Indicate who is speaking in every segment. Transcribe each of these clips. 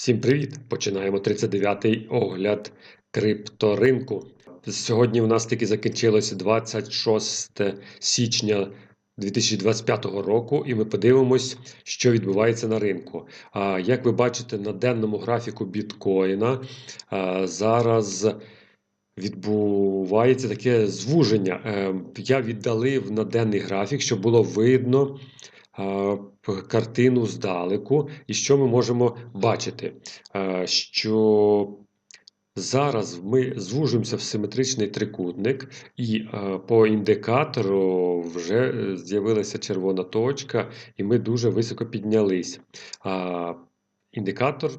Speaker 1: Всім привіт! Починаємо 39-й огляд крипторинку. Сьогодні у нас таки закінчилося 26 січня 2025 року, і ми подивимось, що відбувається на ринку. А, Як ви бачите, на денному графіку біткоїна зараз відбувається таке звуження. Е, Я віддалив на денний графік, щоб було видно картину здалеку. І що ми можемо бачити? Е, Що зараз ми звужуємося в симетричний трикутник, і е, по індикатору вже е, з'явилася червона точка, і ми дуже високо піднялись. Індикатор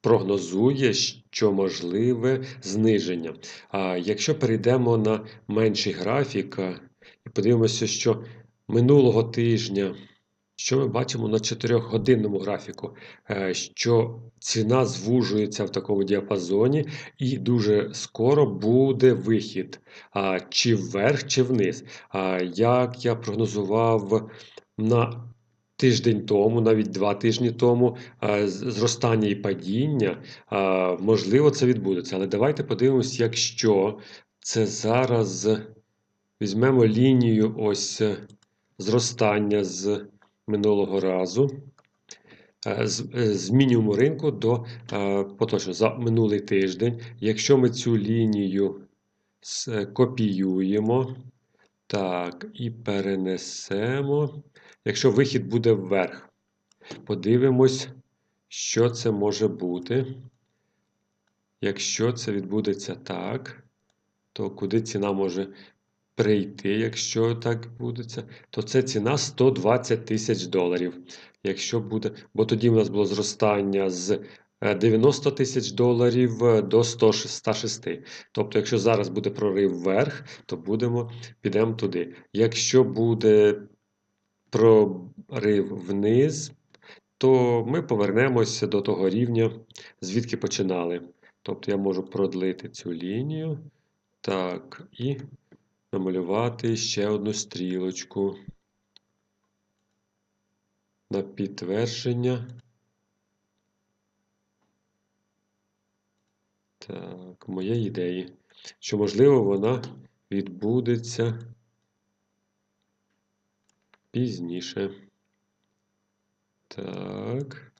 Speaker 1: прогнозує, що можливе зниження. Якщо перейдемо на менший графік і подивимося, що минулого тижня, що ми бачимо на 4-годинному графіку, Е, що ціна звужується в такому діапазоні, і дуже скоро буде вихід чи вверх, чи вниз. Як я прогнозував на тиждень тому, навіть два тижні тому, е, зростання і падіння, можливо, це відбудеться. Але давайте подивимось, якщо це зараз візьмемо лінію ось зростання з минулого разу. е, З, е, з мінімуму ринку до е, поточного за минулий тиждень. Якщо ми цю лінію копіюємо, так, і перенесемо. Якщо вихід буде вверх, подивимось, що це може бути. Якщо це відбудеться так, то куди ціна може прийти, якщо так відбудеться, то це ціна 120 тисяч доларів. Якщо буде, бо тоді в нас було зростання з е, 90 тисяч доларів е, до 106. Тобто, якщо зараз буде прорив вверх, то будемо, підемо туди. Якщо буде прорив вниз, то ми повернемося до того рівня, звідки починали. Тобто я можу продлити цю лінію. Так, і намалювати ще одну стрілочку на підтвердження. Так, моєї ідеї, що можливо вона відбудеться пізніше. Так.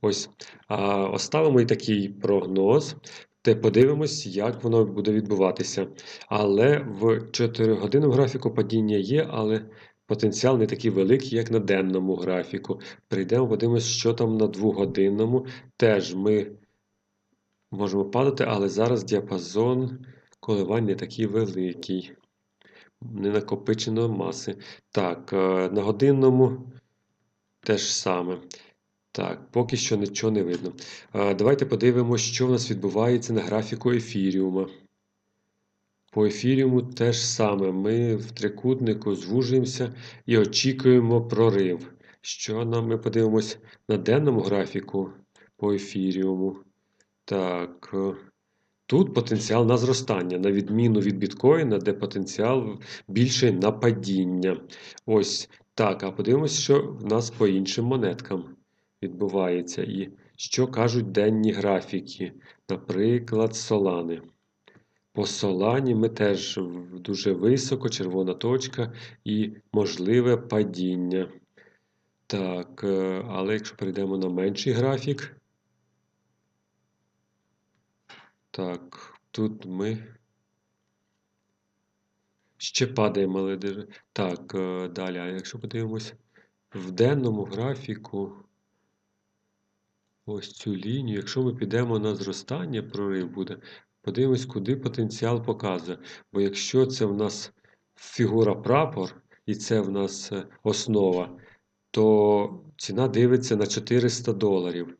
Speaker 1: Ось. А оставимо і такий прогноз. Те подивимось, як воно буде відбуватися. Але в 4 годинному графіку падіння є, але потенціал не такий великий, як на денному графіку. Прийдемо, подивимось, що там на 2-годинному. Теж ми можемо падати, але зараз діапазон коливань не такий великий. Не накопичено маси. Так, е, на годинному те ж саме. Так, поки що нічого не видно. А, Давайте подивимося, що в нас відбувається на графіку ефіріума. По ефіріуму те ж саме. Ми в трикутнику звужуємося і очікуємо прорив. Що нам ми подивимось на денному графіку по ефіріуму. Так. е, Тут потенціал на зростання, на відміну від біткоїна, де потенціал більший на падіння. Ось так. А подивимось, що в нас по іншим монеткам відбувається. І що кажуть денні графіки, наприклад, Солани. По Солані ми теж дуже високо, червона точка і можливе падіння. Так, е, але якщо перейдемо на менший графік, так, тут ми ще падаємо, але так, е, далі. А якщо подивимось в денному графіку. Ось цю лінію. Якщо ми підемо на зростання, прорив буде, подивимось, куди потенціал показує. Бо якщо це в нас фігура прапор, і це в нас е, основа, то ціна дивиться на 400 доларів.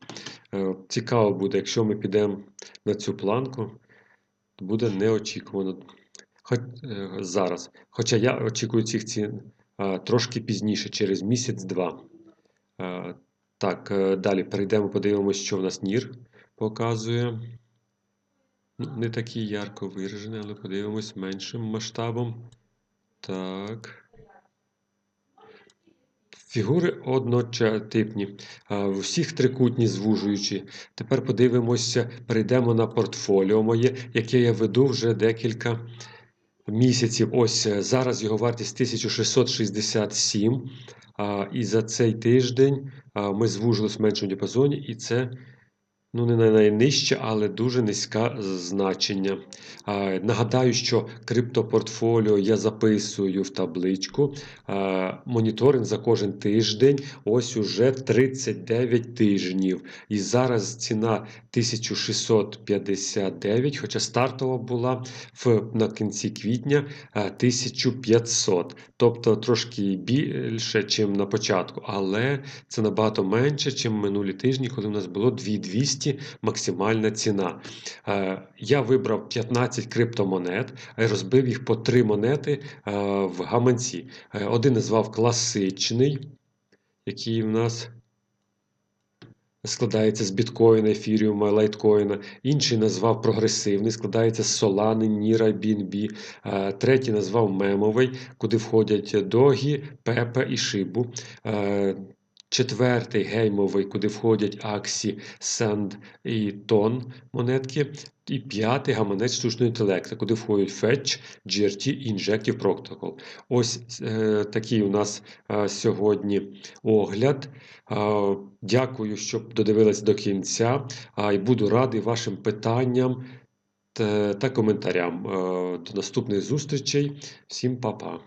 Speaker 1: Е, Цікаво буде, якщо ми підемо на цю планку, буде неочікувано. Хоч, е, зараз. Хоча я очікую цих цін трошки пізніше, через місяць-два. Так, е, далі перейдемо, подивимося, що в нас NIR показує. Не такий ярко виражений, але подивимось меншим масштабом. Так. Фігури однотипні, всіх трикутні звужуючі. Тепер подивимося, перейдемо на портфоліо моє, яке я веду вже декілька місяців. Ось е, зараз його вартість 1667. І за цей тиждень ми звужили в меншому діапазоні, і це ну не найнижче, але дуже низьке значення. Нагадаю, що криптопортфоліо я записую в табличку. Моніторинг за кожен тиждень. Ось уже 39 тижнів. І зараз ціна 1659, хоча стартова була в, на кінці квітня 1500. Тобто трошки більше, ніж на початку. Але це набагато менше, ніж минулі тижні, коли у нас було 2200 максимальна ціна. Е, я вибрав 15 криптомонет, розбив їх по 3 монети е, в гаманці. Е, один назвав класичний, який в нас. Складається з біткоїна, ефіріума, лайткоїна. Інший назвав прогресивний, складається з Solana, Ніра, BNB. Третій назвав мемовий, куди входять Догі, Пепе і Шибу. Четвертий геймовий, куди входять Аксі, Сенд і Тон монетки. І п'ятий гаманець штучного інтелекту, куди входять Fetch, GRT і Injective Protocol. Ось е, такий у нас е, сьогодні огляд. Е, дякую, що додивились до кінця. Е, і буду радий вашим питанням та, та коментарям. Е, до наступних зустрічей. Всім па-па.